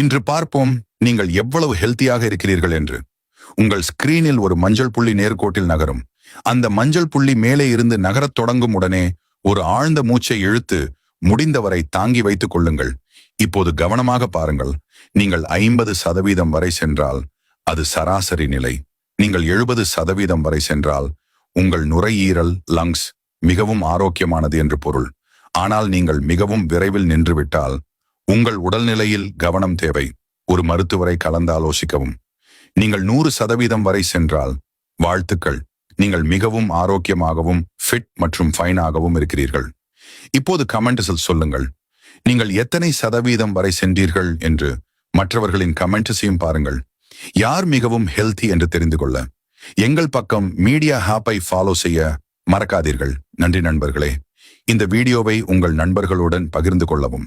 இன்று பார்ப்போம் நீங்கள் எவ்வளவு ஹெல்த்தியாக இருக்கிறீர்கள் என்று. உங்கள் ஸ்கிரீனில் ஒரு மஞ்சள் புள்ளி நேர்கோட்டில் நகரும். அந்த மஞ்சள் புள்ளி மேலே இருந்து நகரத் தொடங்கும் உடனே ஒரு ஆழ்ந்த மூச்சை இழுத்து முடிந்தவரை தாங்கி வைத்துக் கொள்ளுங்கள். இப்போது கவனமாக பாருங்கள். நீங்கள் ஐம்பது சதவீதம் வரை சென்றால் அது சராசரி நிலை. நீங்கள் எழுபது சதவீதம் வரை சென்றால் உங்கள் நுரையீரல் லங்ஸ் மிகவும் ஆரோக்கியமானது என்று பொருள். ஆனால் நீங்கள் மிகவும் விரைவில் நின்றுவிட்டால் உங்கள் உடல்நிலையில் கவனம் தேவை. ஒரு மருத்துவரை கலந்தாலோசிக்கவும் நீங்கள் நூறு சதவீதம் வரை சென்றால் வாழ்த்துக்கள். நீங்கள் மிகவும் ஆரோக்கியமாகவும் ஃபிட் மற்றும் ஃபைனாகவும் இருக்கிறீர்கள். இப்போது கமெண்ட்ஸில் சொல்லுங்கள். நீங்கள் எத்தனை சதவீதம் வரை சென்றீர்கள் என்று மற்றவர்களின் கமெண்ட்ஸையும் பாருங்கள். யார் மிகவும் ஹெல்தி என்று தெரிந்து கொள்ள. எங்கள் பக்கம் மீடியா ஹாப்பை ஃபாலோ செய்ய மறக்காதீர்கள். நன்றி நண்பர்களே. இந்த வீடியோவை உங்கள் நண்பர்களுடன் பகிர்ந்து கொள்ளவும்.